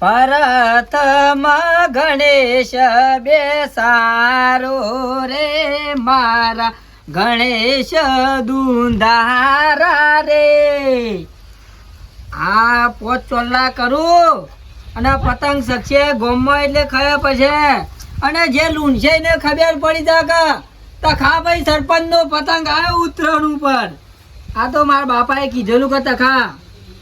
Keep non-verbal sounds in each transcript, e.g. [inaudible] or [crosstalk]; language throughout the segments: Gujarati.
પરતમ ગણેશ બેસારો રે મારા ગણેશ દુંધારા રે. આ પોત ચોલ્લા કરું અને પતંગ શકશે ગોમમાં એટલે ખયા પછી. અને જે લૂંટશે ને ખબર પડી જા કે તખા ભાઈ સરપંચ નો પતંગ આવ્યો ઉત્તરાયણ ઉપર. આ તો મારા બાપાએ કીધેલું કે તખા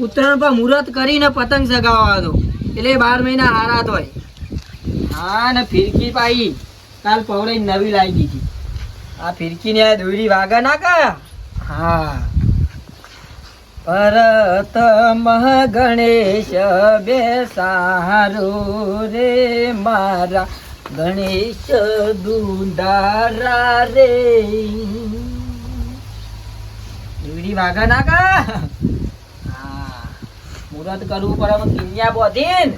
ઉત્તરાયણ પર મુહૂર્ત કરીને પતંગ સગાવવાનો એટલે બાર મહિના હારા હોય. હા, ને ફિરકી પાઈ. કાલ પવડે નવી લાવી દીધી. આ ફિરકીને આ દોરી વાગા ના કા હા. પરતમ ગણેશ બેસારો રે મારા. ગણેશ દુંદારા રે. દોરી વાગા ના કા મુહૂર્ત કરવું પડે કિન્યા બોધીન.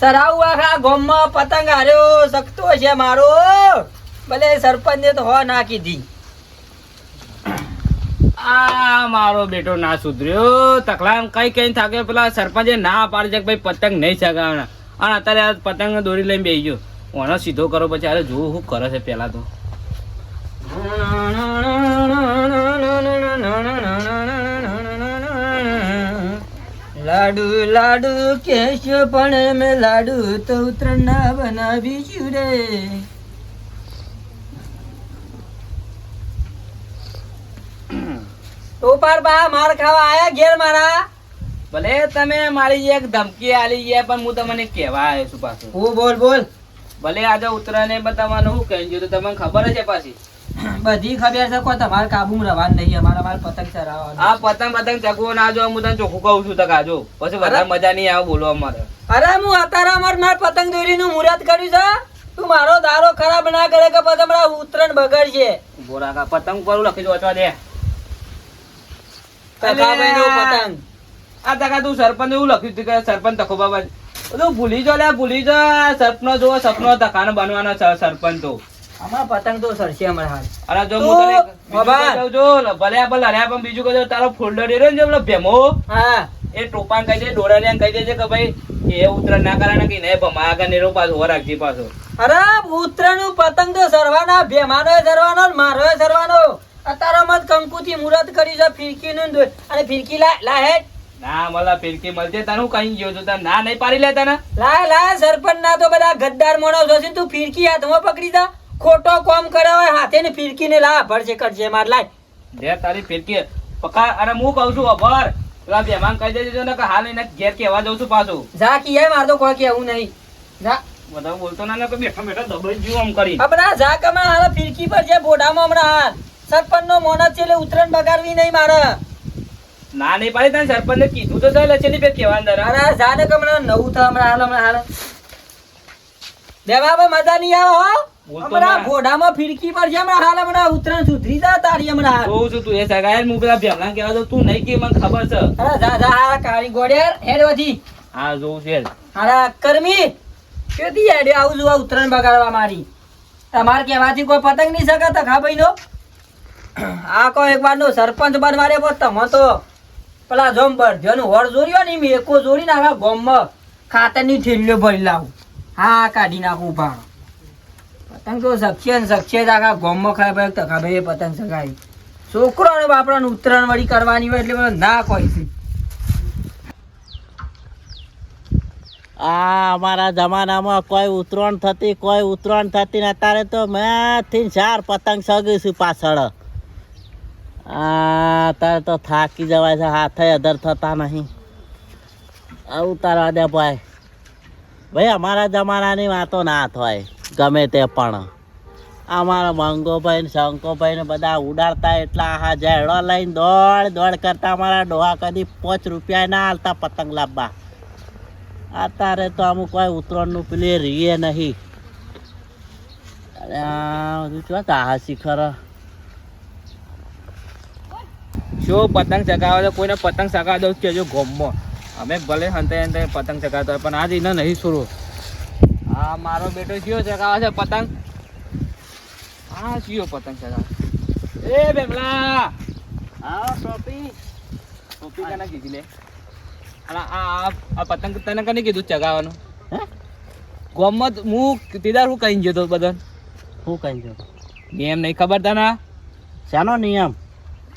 સરાવ આખા ગોમમાં પતંગ હાર્યો, સખતો છે મારો. ભલે સરપંચે તો હો ના કીધી. આ મારો બેટો ના સુધર્યો. તકલા કઈ કઈ થાકે પેલા સરપંચે ના પાડી છે ભાઈ પતંગ નહીં ચગાવવાના અને અત્યારે પતંગ દોરી લઈને બેસી ગયો. ઓનો સીધો કરો, પછી અરે જોવું શું કરે છે પેલા તો. લાડુ લાડુ કેશ પણ મેં લાડુ તો ઉત્તરાયણ ના બનાવીશું રે. ટોપાર બા માર ખાવા આયા ઘેર મારા? ભલે તમે મારી એક ધમકી આલી ગયા પણ હું તમને કહેવા આવ્યો છું પાછું. હું બોલ બોલ. ભલે આજે ઉત્તરાયણ બતાવવાનું હું કહી તો તમને ખબર છે પાછી. બધી ખબર છે કોઈ તમારે કાબુમાં રવાન નહીં અમારે મારે પતંગ ચરાવવાનું આ પતંગ પતંગ ચકવો ના જો હું તને ચોખ્ખું કહું છું તક આજો પછી વધારે મજા નહીં આવે બોલવા અમારે. અરે હું અત્યારે અમાર માર પતંગ દોરીનું મુહૂર્ત કર્યું છે. તું મારો દારો ખરાબ ના કરે કે પછી હમણાં ઉત્તરાયણ બગડશે. બોરા કા પતંગ પર લખી દો અચવા દે તકાભાઈનો પતંગ. આ તકા તું સરપંચ એવું લખ્યું હતું કે સરપંચ તખો બાબા બધું ભૂલી જો લે ભૂલી જો. સપનો જો સપનો તકાનો બનવાનો છે સરપંચ તો. અમારા પતંગ તો સરશે હમણાં હાલ. અરે જો હું તને બીજું બાબા. કહી દઉં જો ભલે આ ભલે પણ બીજું કહી તારો ફોલ્ડર રહ્યો ને પેલો ભેમો હા. એ ટોપાન કહી દે ડોરાને કહી દેજે કે ભાઈ એ ઉતરણ ના કરે કે નહીં ભમા આગળ નેરો પાછો હો રાખજે પાછો. અરે ઉત્તરાયણ પતંગ તો સરવાના ભેમાનો સરવાનો મારો સરવાનો. અત્યારે મત કંકુથી મુહૂર્ત કરી છે ફિરકી નું અને ફિરકી લા લા ના મળે ફિરકી મળશે તને હું કઈ ગયો છું તને ના નહીં પાડી લેતા ને લા લા સરપંચ ના તો બધા ગદ્દાર માણસ જોશે તું ફિરકી હાથમાં પકડી જા. ખોટો કોમ કરે હોય હાથે ને ફિરકી ને લા ભરજે કરજે માર લાય. જે તારી ફિરકી. પકા અરે હું કહું છું અભર પેલા બેમાન કહી દેજો ને કે હાલ એને ઘેર કેવા જઉં છું પાછું. જા કિયા માર તો કોઈ કેવું નહીં. જા. બધા બોલતો ના ને કે બેઠા બેઠા દબાઈ જીવ આમ કરી. અબરા જા કમા હાલ ફિરકી પર જે બોડામાં હમણાં હાલ. સરપંચ નો મોનત છે એટલે ઉતરણ બગાડવી નહીં મારે. ના નહીં પાડી તને સરપંચે કીધું તો ચાલે છે ને કેવા અંદર. અરે જા ને કે હમણાં નવું થાય હમણાં હાલ હમણાં હાલ. બે બાબા મજા નહીં આવે હો? હમણાં ઘોડામાં ફિરકી પર છે હમણાં હાલ હમણાં ઉત્તરાયણ સુધરી જા તારી હમણાં. જોઉં છું તું. એ સગાય હું પેલા ભેમલા કેવા તો તું નહીં કે મને ખબર છે. અરે જા જા કાળી ગોળિયાર હેડ વધી. હા જોઉં છે હારા કરમી કેતી હેડે આવું જોવા આ ઉત્તરાયણ બગાડવા મારી? તમારે કહેવાથી કોઈ પતંગ નહીં શકાતા ખા ભાઈનો? આ કો એક વાર નો સરપંચ બનવારે પણ તમે તો પેલા જોમ જેનું હોર જોડ્યો ને મેં એકો જોડી નાખા ગોમમાં ખાતરની થેલીઓ ભરી લાવું. હા કાઢી નાખું ભાણ. પતંગ તો સખ્ય ને જ આખા ગોમમાં ખાય, ભાઈ તકા ભાઈ પતંગ સગાઈ છોકરો અને બાપડાને ઉત્તરાયણ વળી કરવાની હોય એટલે ના કોઈ છે. આ અમારા જમાનામાં કોઈ ઉતરાણ થતી, કોઈ ઉતરાણ થતી ને અત્યારે તો મેં થી ચાર પતંગ સગી છું પાછળ. આ અત્યારે તો થાકી જવાય છે, હાથે અધર થતા નહીં. આવું તારા દે ભાઈ. ભાઈ, અમારા જમાનાની વાતો ના થાય. ગમે તે પણ. અમારા મંગોભાઈ ને શંકોભાઈ ને બધા ઉડાડતા એટલા આહા જેડો લઈને દોડ દોડ કરતા અમારા ડોહા કદી પાંચ રૂપિયા ના હાલતા પતંગ લાવવા. અત્યારે તો અમુક કોઈ ઉતરણનું પેલી રીએ નહીં. અરે બધું ચો તાહા શિખર શું પતંગ ચગાવે કોઈને પતંગ ચગાવ દઉં કેજો ગોમમાં અમે ભલે હંતે હંતે પતંગ ચગાવતા હોય પણ આજ એને નહીં છોડો આ મારો બેટો કયો ચગાવે છે પતંગ. આ કયો પતંગ ચગાવે એ બેમલા આ ટોપી ટોપી કને કીધી લે. આ આ- પતંગ તને કને કીધું ચગાવવાનું? હે? ગોમત હું તીદાર હું કહીને જતો બધા હું કહી છો નિયમ નહીં ખબર તને? શાનો નિયમ?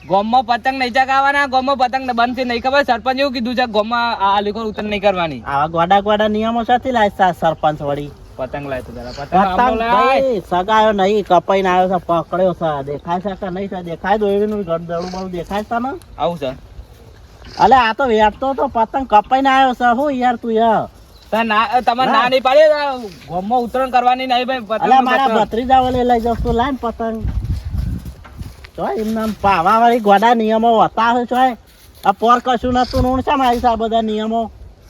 ગોમમાં પતંગ નહીં ચગાવવાના ગોમમાં પતંગ બંધ છે નહીં ખબર? સરપંચ એવું કીધું છે ગોમમાં આ લીખો ઉતર નહીં કરવાની. આવા ગોડા ગોડા નિયમો સાથે લાયતા સરપંચ વળી. પતંગ લાય તું તારા પતંગ આંબો પતંગ લાય. ભાઈ સગાયો નહીં કપાઈને આવ્યો છે પકડ્યો છે દેખાય છે કે નહીં છે દેખાય દોયડીનું ગળદડું બળું દેખાય છે તને? આવું છે. અલે આ તો વેટતો તો પતંગ કપાઈને આવ્યો છે હું યાર તું યાર તમારે ના. નહીં પાડી ગોમમાં ઉતરણ કરવાની નહીં ભાઈ અલે મારા ભત્રીજા વલે લઈ જશું લાઈન પતંગ. તો એમના પાવા વાળી ગોડા નિયમો હતા હોય છો આ પોર કશું નતું નું છે મારી આ બધા નિયમો?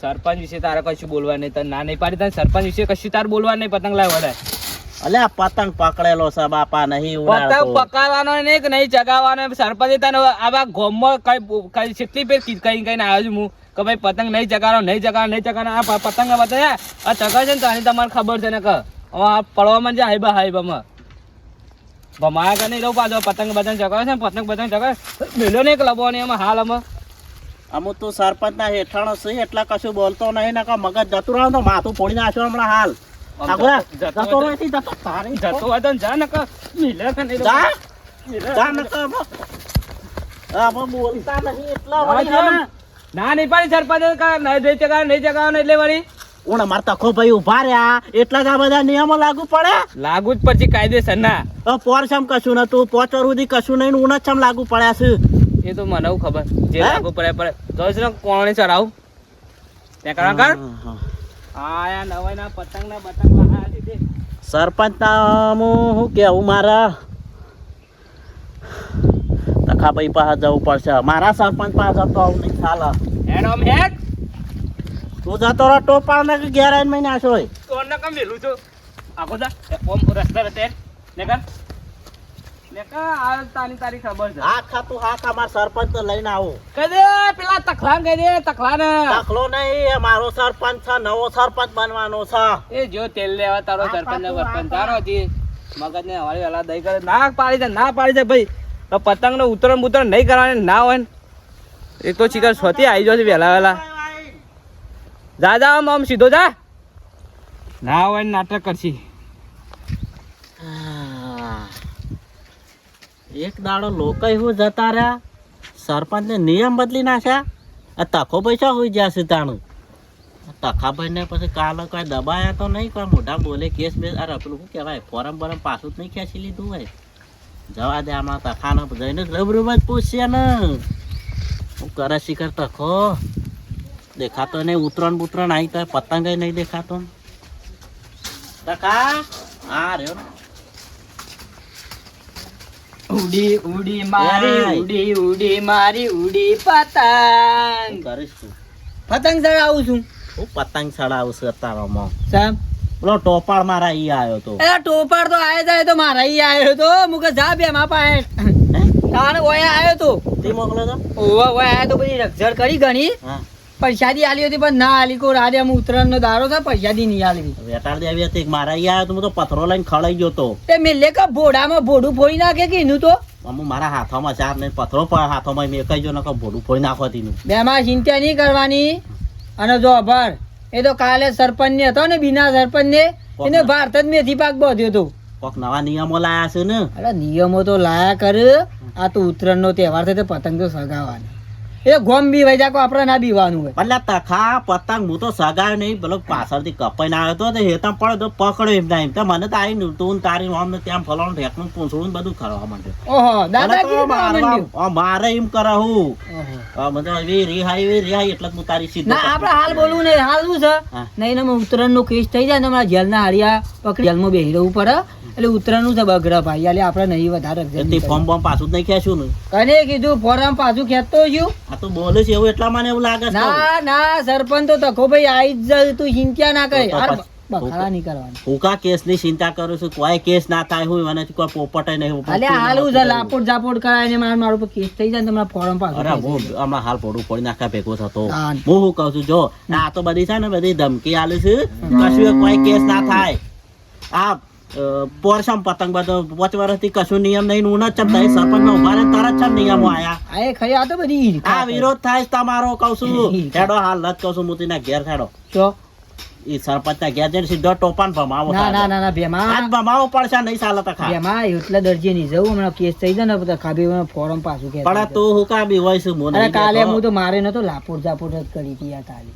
સરપંચ વિશે તારે કશું બોલવા નહીં તને ના નહીં પાડી તારે સરપંચ વિશે કશું તારે બોલવા નહીં પતંગ લાવ વડે અલે પતંગ પકડેલો છે બાપા નહીં પતંગ પકડવાનો નહીં કે નહીં ચગાવવાનો? સરપંચ તને આવા ગોમમાં કઈ કઈ કેટલી પેર કઈ કઈ આવ્યો છું હું કે ભાઈ પતંગ નહીં ચગાવો નહીં ચગાવો નહીં ચગાવવાનો આ પતંગ બતાવ્યા આ ચગાવે છે ને તો આની તમારે ખબર છે ને કે? પડવામાં જાય હાઈબા હાઈબામાં ભમાયા કે નહીં? રહું પાછો. પતંગ પતંગ ચગાવે છે પતંગ પતંગ ચગાવે મેલો નહીં લબો ને એમાં? હાલ અમે અમુક તો સરપંચ ના હેઠાણો છે એટલા કશું બોલતો નહીં ને મગજ જતું રહ્યો તો માથું ફોડી નાખ્યો હમણાં હાલ. જતો- જતો જતો રહે જતો હોય તો જા નકા મિલે કે નહીં? જા જા ને આમાં. બોલતા નહીં એટલા વળી જા. હે ને. ના નહીં પાડી સરપંચ નહીં ચગાવે નહીં ચગાવવાનો એટલે વળી ઓણ મારતા ખો ભાઈ ઊભા રહ્યા. એટલા જ આ બધા નિયમો લાગુ પડે? લાગુ જ પછી કાયદેસર ના. પોર છમ કશું નતું. પોચ વાર સુધી કશું નહીં ને છમ લાગુ પડ્યા છે. એ તો મને ખબર. જે લાગુ પડે પડે. તો જ કોણે ચડાવ ત્યાં કરા કર. હા નવાઈ ના પતંગ ના તે. સરપંચ ના હું કેવું મારા? તખા ભાઈ પાસે જવું પડશે. મારા સરપંચ પાસે તો આવું નહીં ચાલે. હેડ ઓમ હેડ. તું જતો રહો પાડ ને ઘેર આવીને મહિને આશો કોણ કમ મેલું છું? આખો જા. એ ઓમ રસ્તા રતે. ને કર ને કર આ તારી તારી ખબર છે. હા ખા તું હા મારા સરપંચ તો લઈને આવું. કહી પેલા તખલાન કહી દે તખલાન. દાખલો નહીં એ સરપંચ છે નવો સરપંચ બનવાનો છે. એ જો તેલ લેવા તારો સરપંચ ને પાકું, સરપંચ હા, તારો હતી મગજ ને હવાળી વેલા દઈ કરે. ના પાડી દે ના પાડી દે ભાઈ. તો પતંગ નો ઉતરણ બુતરણ નહીં કરવાની ના હોય ને. એક તો શિકાર સ્વતી આવી જશે વેલા વેલા જા આમ આમ સીધો જા. ના હોય નાટક કરશી. એક દાડો લોકો એવું જતા રહ્યા. સરપંચ ને નિયમ બદલી નાખ્યા. આ તખો પૈસા હોઈ જશે તાણું. તખાભાઈ ને પછી કાલે કોઈ દબાયા તો નહીં કોઈ મોઢા બોલે કેસ બેસ. અરે પેલું શું કહેવાય? ફોરમ બરમ પાછું જ નહીં ખેંચી લીધું હોય. જવા દે આમાં તખાને. જઈને રબરૂબ જ પૂછશે ને. હું કરે શિખર તખો? દેખાતો નહીં ઉતરણ બુતરણ આવી તો પતંગ નહીં દેખાતો. તખા હા રહ્યો. ઉડી ઉડી મારી ઉડી ઉડી મારી ઉડી પતંગ. કરીશ તું. પતંગ ચડાવું છું. હું પતંગ ચડાવું છું તારામાં સાહેબ? પેલો ટોપાળ મારા ઈ આવ્યો તો. એ ટોપાળ તો આય જાય તો મારા ઈ આવ્યો તો. મુકે જા બે મા પાસે? તાણ ઓય આવ્યો તો. તે મોકલો તો. ઓવા ઓય આવ્યો તો બધી રક્ષણ કરી ઘણી હા. પૈસાદી આલી હતી પણ ના આલી. કો રાડે હું ઉતરાણ નો દારો છે પૈસાદી નહીં આલવી વેટાળ દેવી હતી. મારા અહીંયા તો હું તો પથરો લઈને ખળાઈ ગયો તો. તે મેલે કે ભોડામાં ભોડું ફોડી નાખે કે એનું તો? અમુ મારા હાથોમાં ચાર ને પથરો પણ હાથોમાં મેં કહી જો નકો ભોડું ફોડી નાખો તેનું બે માં ચિંતા નહીં કરવાની. અને જો ભર એ તો કાલે સરપંચ ને હતો ને બીના સરપંચ ને એને ભારત જ મેથી પાક બધ્યો હતો. કોક નવા નિયમો લાયા છે ને? અરે નિયમો તો લાયા કર. આ તો ઉત્તરાયણ નો તહેવાર છે તો પતંગ તો સગાવવાની. એ ગોમ બી વૈજા કો આપણે ના બીવાનું હોય. એટલે તખા પતંગ હું તો સગાયો નહીં પેલો પાછળથી કપાઈને આવ્યો તો હેતા પડે તો પકડ્યો એમ એમ. તો મને તો આવીને તું તારી આમ ને ત્યાં ફલાણું ઢેકણું પૂછવું બધું કરવા માંડે ઓહો કરવા મારવા- મારે એમ કરે હું ઓહો. આ મને તો એવી રિહાઈ એવી રિહાઈ એટલે હું તારી સીધો ના આપડે હાલ બોલવું નહીં હાલ શું છે. નહીં ને ઉત્તરાયણ નો કેસ થઈ જાય ને અમારા જેલના હાડિયા પકડી જેલમાં બેસી રહેવું પડે. એટલે ઉત્તરાયણ છે બગડા ભાઈ. એટલે આપણે નહીં વધારે તે ફોર્મ બોમ પાછું જ નહીં ખેંચ્યું ને? કને કીધું ફોર્મ પાછું ખેંચતો છું. આ તો બોલે છે એવું એટલા મને એવું લાગે છે ના ના સરપંચ તો તકો ભાઈ આઈ જ તું ચિંતા ના કરે. તો અરે પછી- બખાડા નહીં કરવાની. ભૂકા કેસની ચિંતા કરું છું કોઈ કેસ ના થાય હું મને કોઈ પોપટે નહીં અલે હાલ હું લાપોટ જાપોટ કરાય ને મારું મારું પર કેસ થઈ જાય ને તમારા ફોરમ પાછું અરે હું હમણાં હાલ પોડું ફોડી નાખ્યા ભેગો થતો. હું. શું કહું છું જો આ તો બધી છે ને બધી ધમકી આલે છે કશું કોઈ કેસ ના થાય. આ પોરસમ પતંગ બધો પાંચ વર્ષથી કશું નિયમ નહીં હું ન ચમતા એ સરપંચ નો ઊભા તરત ચમ નિયમો આયા. આ ખરી આ તો બધી આ વિરોધ થાય તમારો કઉ છું. હેડો હાલ જ કઉ છું હું તેના ઘેર હેડો. તો ઈ સરપંચ ના ઘેર જઈને સીધો ટોપાન ભમાવો ના ના. ના ના આજ ભમાવો પડશે નહીં ચાલે તો ભેમા એટલે દરજી નહીં જવું હમણાં કેસ થઈ જાય ને બધા ખાબી ફોરમ પાછું કે પણ તું હું કા હોય છું કાલે હું તો મારે નતો લાપોર જાપોર જ કરી હતી કાલે.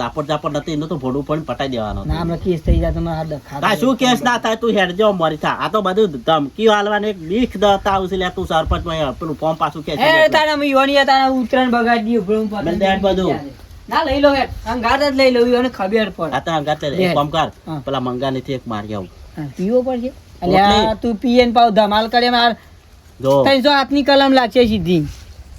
લાપડ જાપડ નથી એનું તો ભોડું પણ પટાઈ દેવાનો ના હમણાં કેસ થઈ જાય તો મારા ડખા શું કેસ ના થાય તું હેડજો મરી થા. આ તો બધું ધમકી હાલવાની એક બીખ દતા આવશે લે તું સરપંચમાં પેલું ફોર્મ પાછું કે હે તારા યોની તારા ઉતરણ બગાડી દીધું બંધ. ના લઈ લો હેડ. અંગાત જ લઈ લઉં અને ખબર પડ. આ તો હંગાત લે, લે. એક કર પેલા મંગાની થી એક મારી આવું પીવો પડશે અલ્યા તું પીએન પાવ ધમાલ કરે માર. જો. ત્રણસો હાથની કલમ લાગશે સીધી.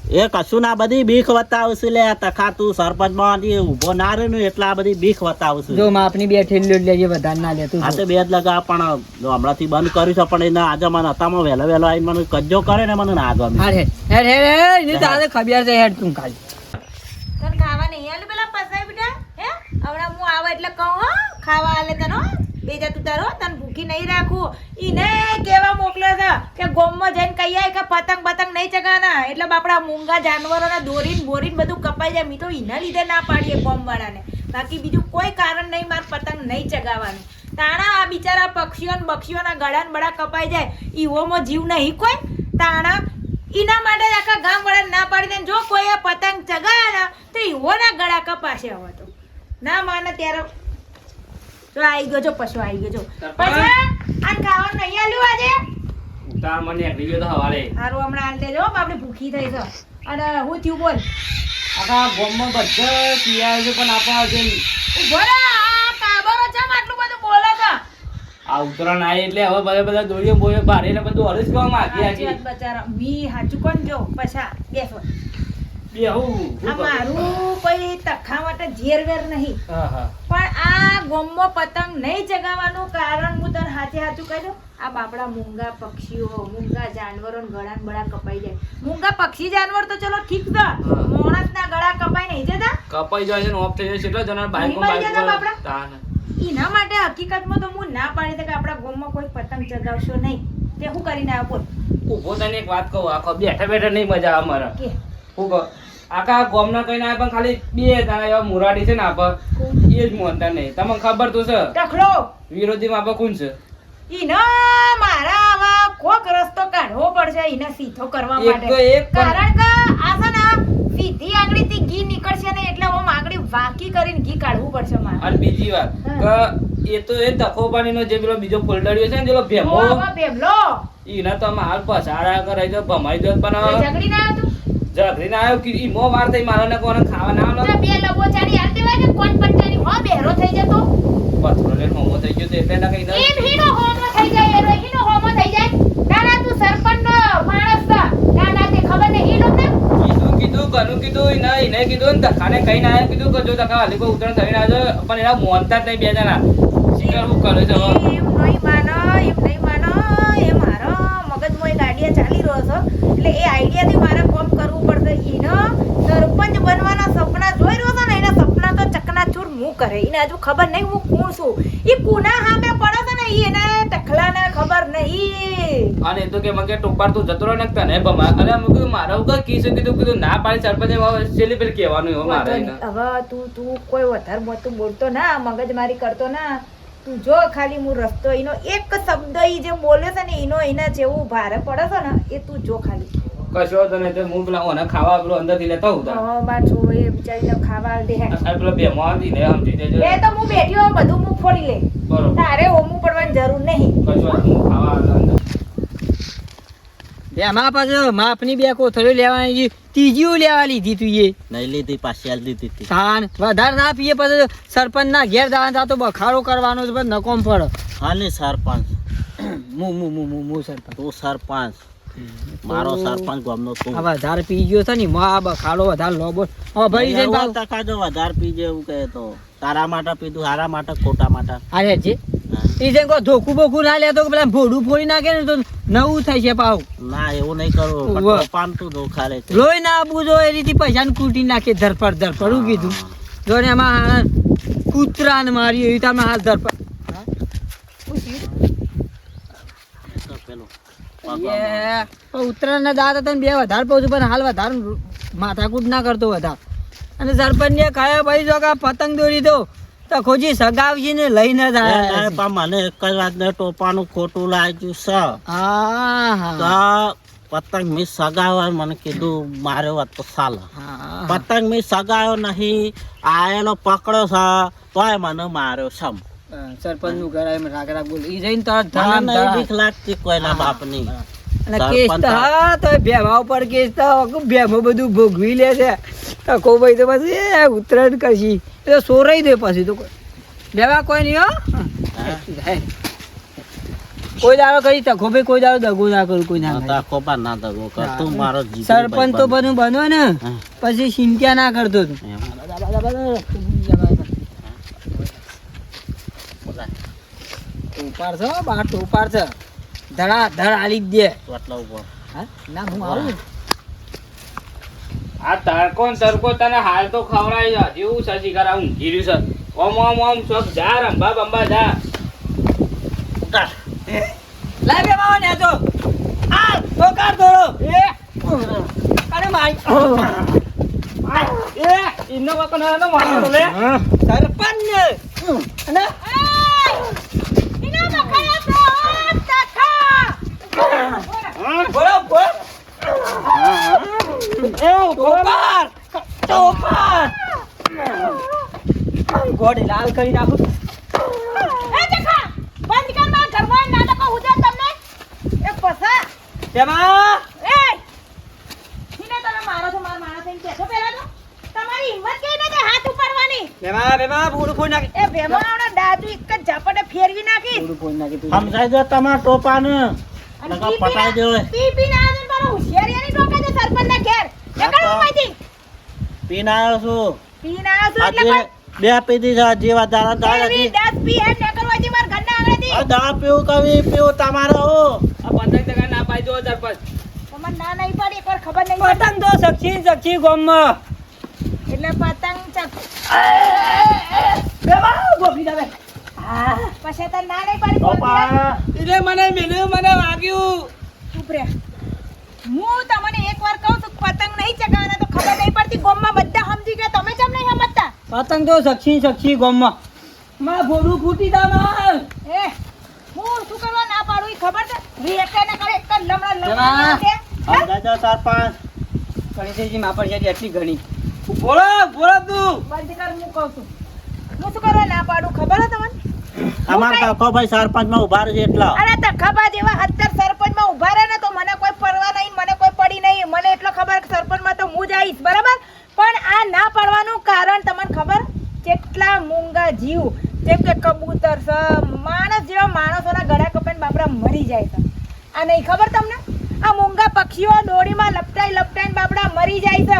એ કશું ના બધી બીક વતાવશું લે તખા તું સરપંચમાં ઊભો ના રહે ને એટલા બધી બીક વતાવશું. જો માપની બે ઠેલી લેજે વધારે ના લેતું આ તો બે જ લગા પણ હમણાંથી બંધ કર્યું છે પણ એના આજે મને હતામાં વહેલો વહેલો આવીને મને કજ્જો કરે ને મને ના ગમે. હા હેડ હેડ હેડ હેડ એની તારે ખબર છે હેડ તું ખાલી. તને ખાવા નહીં આલે પેલા પસાઈ બેટા હે? હમણાં હું આવે એટલે કહું ખાવા આલે તને હો. બે જા તું તારો તને ભૂખી નહીં રાખું. ઈને કેવા મોકલે છે કે ગોમમાં જઈને કહી આય કે પતંગ પતંગ નહીં ચગાવવાના. એટલે બાપડા મૂંગા જાનવરોને દોરીને બોરીને બધું કપાઈ જાય. મી તો એના લીધે ના પાડીએ ગોમવાળાને. બાકી બીજું કોઈ કારણ નહીં મારે પતંગ નહીં ચગાવવાનું. તાણા આ બિચારા પક્ષીઓને બક્ષીઓના ગળાને બળા કપાઈ જાય. ઈવોમાં જીવ નહીં કોઈ. તાણા એના માટે આખા ગામ વાળા ના પાડી દે જો કોઈ પતંગ ચગાવે ને તો ઈવોના ગળા કપાશે હવે તો. ના માને ત્યારે જો આવી ગયો પશુ આવી ગયો પછી આ ખાવાનું નહીં આલ્યું આજે? ઉતાર મને નીકળી ગયો તો હવારે. હારું હમણાં આલ દેજો આપણે ભૂખી થઈ છે. અને હું થયું બોલ. આખા ગામમાં બધા પીયા છે પણ આપણે જે ઊભો આ કાબરો ચમ આટલું બધું બોલે છે. આ આવી એટલે હવે બધા બધા બોડીએ ભારે એટલે બધું હરસ કરવા માંગી બચારા. મી હાચું કોણ જો પછા બેસો. બે હું આ મારું કોઈ તખા ઝેરવેર નહીં. હા હા. પણ આ ગોમમાં પતંગ નહીં ચગાવવાનું કારણ હું તને હાથે હાથું કહી દઉં. આ બાપડા મૂંગા પક્ષીઓ મૂંગા જાનવરો ગળા બળા કપાઈ જાય. મૂંગા પક્ષી જાનવર તો ચલો ઠીક છે. માણસના ગળા કપાઈ નહીં જતા. કપાઈ જાય છે ઓફ થઈ જાય છે એટલા જણા બાઈકો નહીં મરી જતા બાઈકો બાપડા? એના માટે હકીકતમાં તો હું ના પાડી દે કે આપણા ગોમમાં કોઈ પતંગ ચગાવશો નહીં. તે હું કરીને આવ્યો બોલ. ઊભો તને એક વાત કહું આખો બેઠા બેઠા નહીં મજા આવે મારે કહું આખા ગોમના કઈ ના પણ ખાલી બે તારા એવા મુરાડી છે ને આપ. એ જ મોનતા નહીં. તમને ખબર તો છે. ટકલો વિરોધી માં કોણ છે? ઈનો મારા આવા કોક રસ્તો કાઢવો પડશે ઈને સીધો કરવા માટે. એક કારણ કે આ છે ને સીધી આંગળીથી ઘી નીકળશે ને એટલે હું આંગળી વાકી કરીને ઘી કાઢવું પડશે મારે. અને બીજી વાત કે એ તો એ તખોબાણીનો જે પેલો બીજો ફોલ્ડરિયો છે ને જેલો ભેમો ભેમલો ઈને તો અમે હાલ પસાડા કરાઈ દો ભમાઈ દો પણ ઝઘડી ના હતું ઝઘડીને આવ્યો કે ઈ મો વાર થઈ મારે ને કોને ખાવા ના તો બે બે લબોચારી હાલ દેવાય ને કોણ પટ્ટાની હો બેરો થઈ જતો. પથરો લઈને હોમો થઈ ગયો તો એટલે ના કઈ ના એમ હીનો હોમો થઈ જાય એનો હીનો હોમો થઈ જાય. નાના તું સરપંચનો માણસ તા નાના તે ખબર ને હીનો ને? કીધું કીધું ઘણું કીધું ઈને ઈને કીધું ને તખાને કઈ ના આવ્યો કીધું કે જો તખા હાલી કોઈ ઉતરણ થઈને આવ્યો પણ એના મોનતા જ નહીં બે જણા. શીખર હું કરે છે હવે એમ નહીં માનો એમ નહીં માનો એ મારો મગજમાં એક આઈડિયા ચાલી રહ્યો છે. એટલે એ આઈડિયાથી મારે કામ કરવું પડશે. એનો સરપંચ બનવાના સપના જોઈ રહ્યો છે ને? એના સપના તો ચકનાચૂર હું કરે. એને હજુ ખબર નહીં હું કોણ છું. એ કોના સામે પડે છે ને એને ટકલાને ખબર નહીં. અને તો કે મગે ટોપાર તું જતો ને તને ભમા અને અમે કીધું મારો કઈ કીધું કીધું કીધું ના પાડી સરપંચ હવે છેલ્લી પેલી કહેવાનું મારે. હવે તું તું કોઈ વધારે મોટું બોલતો ના મગજ મારી કરતો ના. તું જો ખાલી હું રસ્તો એનો એક શબ્દ ઈ જે બોલે છે ને એનો એના જેવું ભારે પડે છે ને એ તું જો ખાલી. કશો તને તો હું પેલા ઓને ખાવા પેલો અંદરથી લેતો હું. હવે બાર છોડો એ બિચારીને ખાવા દે. હે. આ પેલો ભેમો હતી ને સમજી દેજો એ તો હું બેઠી હોઉં બધું હું ફોડી લે બરોબર. તારે હોમું પડવાની જરૂર નહીં. કશો હું ખાવા અંદર એમાં પાછું માપની બે કોથળીઓ લેવાની છે. ત્રીજીઓ લેવા લીધી તું એ. નહીં લીધી પાછી આલી હતી. તાન વધારે ના પીએ પછી સરપંચ ના ઘેર જવાનું તો બખાડો કરવાનો છે પછી નકોમ પડે. હાલી સરપંચ. [clears throat] હું હું હું હું હું સરપંચ. તું સરપંચ. મારો સરપંચ ગામનો તું વધારે પી ગયો છે ને મા બખાડો વધારે લોબો. હવે ભરી જઈને એવું પાછું- ટકા જો વધારે પીજે એવું કહે તો. તારા માટે પીધું હારા માટે ખોટા માટે. અરે જે. એ જેમ કહો ધોકું બોકું ના લેતો પેલા ભોડું ફોડી નાખે ને તો નવું થાય છે પાવ. ના એવું નહીં કરવું. ઉવ્વ. ધોખા લે. લોહી ના આપવું જો એ રીતે પૈસા ને કૂટી નાખે ધરપડ ધરપડ હું કીધું. જો ને એમાં કૂતરા ને મારી એવી તમે હાથ ધરપડ. ઉત્તરાયણ ના દાદા તને બે વધારે પહોંચું પણ હાલ વધારે માથાકૂટ ના કરતો વધારે. અને સરપંચ ને ખાયા ભાઈ જો પતંગ દોરી દો. તો ખોજી સગાવજી ને લઈને જ. પણ મને એક જ વાત ને ટોપાનું ખોટું લાગ્યું છે? હા પતંગ મી સગાવ્યો મને કીધું મારે વાત તો સાલ. પતંગ મી સગાયો નહીં આયેલો પકડ્યો છે તોય મને માર્યો સમ સરપંચનું ઘર આવીને રાગ રાગ બોલ. ઈ જઈને તરત ધડા. બીક લાગતી કોઈના. બાપની. અને કેસ તો હા તો ભેમા ઉપર કેસ તો ભેમો બધું ભોગવી લે છે. ભાઈ તો પછી એ ઉત્તરાયણ કરશી. એ તો સોરાઈ દે પછી તો બેવા કોઈ નહીં હો. કોઈ દાડો કરી તકો ભાઈ કોઈ દાડો દગો ના કરું કોઈ ના તકો કરે. ના દગો કરતો મારો સરપંચ તો બનું બનો ને. પછી ચિંતા ના કરતો તું. ટોપાર છે હો, ટોપાર છે. ધડા ધડ આલી દે. આટલા ઉપર. હા? ના હું આવું. આ તડકો ને તડકો તને હાલ તો ખવડાવી છે જેવું છે શિકાર ઊંઘી રહ્યું છે. ઓમ ઓમ ઓમ ચોક જા રંભા બંબા જા. ઉતાર. બે બાવા ને તો આ ટોકાર દોડો એ. અરે માઈ એ. ઇન્નો વકો ના નો મારો લે. સરપંચ ને. અને? એના તો તથા બોલો બોલો. એ ગોડી લાલ કરી નાખું. એ દેખા બંધ કરમાં ઘરમાં નાટકો ઉજા તમને. એ પસા! તેમાં એ! એને તમે મારો છો માર માણસ એમ કહેશો પહેલા તો. તમારી હિંમત કઈ નથી હાથ ઉપાડવાની? તેમાં બેમાં? બુડ ફોન નાખી. એ દાદુ એક જ ઝાપટે ફેરવી નાખી. નાખી તું સમજાઈ દો ટોપાને લગા પટાઈ. પી મારો હોશિયારીયાની ટોકે છે સરપંચના ઘેર નીકળો તો- અહીંથી. પીને આવ્યો છું પીને આવ્યો છું એટલે બે પીધી છે જેવા દાડા કોઈ દાડા એવી પી હે નીકળો અહીંથી મારા ઘરના આંગણેથી. આ દવા પીવું કવી પીવું તમારે. આ પતંગ ટકા ના તમને ના નહીં પડી એકવાર ખબર નહીં પતંગ તો સક્ષી સક્ષી ગોમમાં. એટલે પતંગ ચક બેમાં ગોપી દે હા પછી તને ના નહીં પડી ટોપા એટલે મને મેલ્યું મને વાગ્યું. ચૂપ રે હું તમને એકવાર કહું છું પતંગ નહીં ચગાવવાના તો ખબર નહીં પડતી ગોમમાં બધા સમજી ગયા તમે કેમ નહીં સમજતા? પતંગ તો સક્ષી સક્ષી ગોમમાં. માં ભોડું ફૂટી દા માં એ હું શું કરવા ના પાડું ઈ ખબર છે? રીએક્ટર ના કરે એક જ લમડા. લમણા છે? હે? સમજાઈ દો સરપંચ ગણેશજી માપર છે એટલી ઘણી. બોલો બોલો તું. બંધ કર હું કહું છું. હું શું કરવા ના પાડું ખબર છે તમને? અમાર કાકો ભાઈ સરપંચમાં ઊભા છે એટલા. અરે તખાબા જેવા હત્તર સરપંચમાં ઊભા રહે ને તો મને કોઈ પરવા નહીં મને કોઈ પડી નહીં. મને એટલો ખબર કે સરપંચમાં તો હું જ આવીશ બરાબર? પણ આ ના પડવાનું કારણ તમને ખબર? કેટલા મૂંગા જીવ. જેમ કે કબૂતર છે માણસ જેવા માણસોના ગળા કપાઈને બાપડા મરી જાય છે. આ નહીં ખબર તમને? આ મૂંગા પક્ષીઓ દોડીમાં લપટાઈ લપટાઈને બાપડા મરી જાય છે.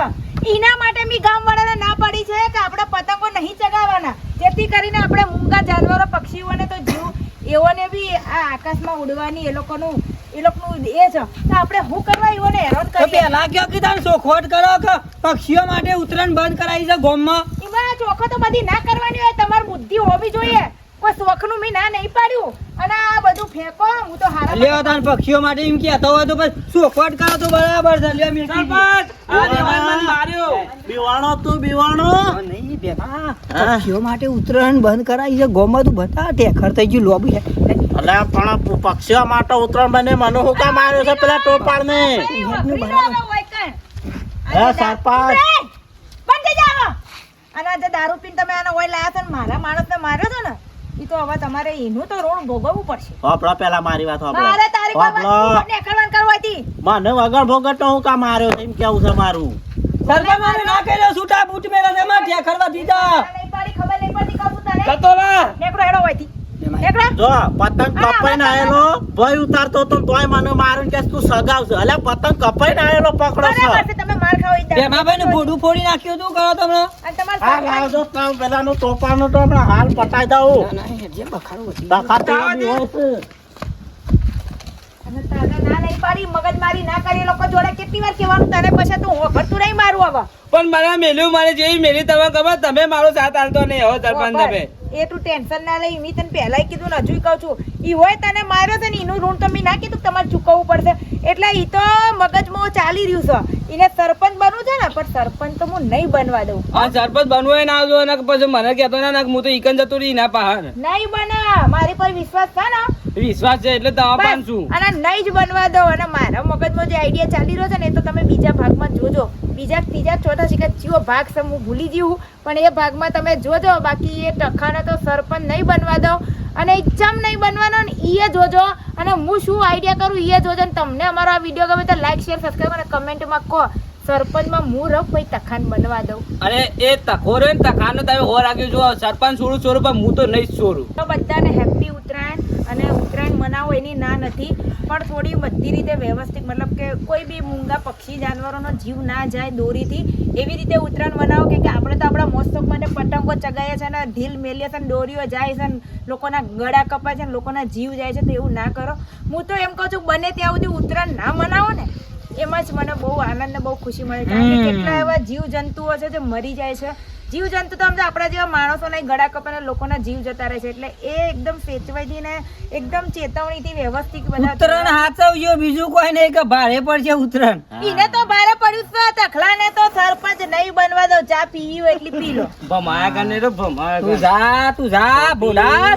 એના માટે મી ગામવાળાને ના પડી છે કે આપણે પતંગો નહીં ચગાવવાના. જેથી કરીને આપણે મૂંગા જાનવરો પક્ષીઓને તો જીવ એઓને બી આ આકાશમાં ઉડવાની એ લોકોનું એ લોકોનું એ છે તો આપણે શું કરવા એઓને હેરાન તો કરીએ? પેલા કયો કીધા ચોખવટ કરો કે પક્ષીઓ માટે ઉતરણ બંધ કરાવી છે ગોમમાં? એમાં ચોખ્ખો તો બધી ના કરવાની હોય તમારી બુદ્ધિ હોવી જોઈએ. કોઈ શોખનું મેં ના નહીં પાડ્યું. અને આ બધું ફેંકો હું તો હારા લેવા તાન પક્ષીઓ માટે એમ કહેતો હોય તો પછી ચોખવટ કરો તો બરાબર છે. લ્યો મેં માર્યો. બીવાણો તું બીવાણો? નહીં બેટા. પક્ષીઓ માટે ઉતરણ બંધ કરાવી છે. ગોમમાં તું બતા ટેખર થઈ ગયું લોબી છે અલે પણ પક્ષીઓ માટે ઉતરણ બને મને હું કામ માર્યો છે? પેલા ટોપાળ ને લો. હે, સરપંચ. બંધ જાવ અને આજે જે દારૂ પીને તમે આને ઓય લાયા છો ને મારા માણસને માર્યો છો ને? ઈ તો હવે તમારે એનું તો ઋણ ભોગવવું પડશે. હોપડો પેલા મારી વાત મારે તારી વાત નીકળવાનું કરવા હતી મને વગર ભોગટ હું કામ માર્યો એમ કેવું છે મારું? સરપંચ મારે ના કર્યો છૂટા બૂટ મેરા ને માં ટેખરવા દીધા. ખબર નહીં પડતી કહું તને. જતો નીકળો હેડો હોયથી જો પતંગ કપાઈને આયેલો ભય ઉતારતો તો તોય મને મારું કે તું સગાવશે અલ્યા પતંગ કપાઈને આયેલો પકડો છો. છે તમે માર બેમાભાઈ નું ફોડી નાખ્યું તું કરો તમે હા લાવજો તમે પેલાનું ટોપાનું તો હમણાં હાલ પટાઈ દઉં. ના ના જે બખાડું હતું. બખાતી બી હોય છે અને તારું તને ના નહીં પાડી મગજમારી ના કરી એ લોકો જોડે કેટલી વાર કહેવાનું તને પછી તું હોભરતું નહીં મારું હવે. પણ મારા મેલ્યું મારે જેવી મેલી તમે ખબર તમે મારો સાથ આલતો નહીં હો સરપંચ તમે એ તું ટેન્શન ના લઈ મેં તને પહેલાય કીધું ને હજુય કહું છું. ઈ હોય તને માર્યો છે ને એનું ઋણ તો મેં ના કીધું તમારે ચૂકવવું પડશે. એટલે ઈ તો મગજમાં ચાલી રહ્યું છે. એને સરપંચ બનવું છે ને પણ સરપંચ તો હું નહીં બનવા દઉં. હા સરપંચ બનવું ના આવજો અને પછી મને કહેતો ના ના હું તો ઈકન જતો રહી ના પહાડ. નહીં બના. મારી પર વિશ્વાસ છે ને વિશ્વાસ છે એટલે દવા પાન અને નહીં જ બનવા દો. અને મારા મગજમાં જે આઈડિયા ચાલી રહ્યો છે ને એ તો તમે બીજા ભાગમાં જોજો. બીજા ત્રીજા ચોથા શિકાર જીવો ભાગ છે હું ભૂલી જીવું પણ એ ભાગમાં તમે જોજો. બાકી એ ટખાને તો સરપંચ નહીં બનવા દો. અને એકદમ નહીં બનવાનો ને એ જોજો. અને હું શું આઈડિયા કરું એ જોજો. ને તમને અમારો આ વીડિયો ગમે તો લાઈક શેર સબસ્ક્રાઈબ અને કમેન્ટમાં કહો. સરપંચમાં હું રફ ભાઈ તખાન બનવા દઉં? અને એ તખો રે તખાનો તમે હો રાખ્યું છો. સરપંચ છોડું છોડું પણ હું તો નહીં છોડું. તો બધાને હેપી ઉત્તરાયણ અને મનાવો એની ના નથી પણ થોડી બધી રીતે વ્યવસ્થિત મતલબ કે કોઈ બી મૂંગા પક્ષી જાનવરોનો જીવ ના જાય દોરીથી એવી રીતે ઉત્તરાયણ મનાવો કે આપણે તો આપણા મોસ્તક માટે પતંગો ચગાવીએ છે ને ઢીલ મેલીએ છે ને દોરીઓ જાય છે ને લોકોના ગળા કપાય છે ને લોકોના જીવ જાય છે તો એવું ના કરો. હું તો એમ કહું છું બને ત્યાં સુધી ઉત્તરાયણ ના મનાવો ને એમાં જ મને બહુ આનંદ ને બહુ ખુશી મળે. છે કારણ કે કેટલા એવા જીવ જંતુઓ છે જે મરી જાય છે જીવ જંતુ તો સમજો આપણા જેવા માણસોના ગળા કપાને લોકોના જીવ જતા રહે છે એટલે એ એકદમ સેચવાઈથી ને એકદમ ચેતવણીથી વ્યવસ્થિત બધા ઉત્તરાયણ હાચવજો બીજું કોઈ નહીં કે ભારે પડશે ઉત્તરાયણ. એને તો ભારે પડ્યું છે તખલાને તો સરપંચ નહીં બનવા દો ચા પીવી એટલી પી લો. ભમાયા કરીને તો ભમાયા તું જા તું જા ભોલા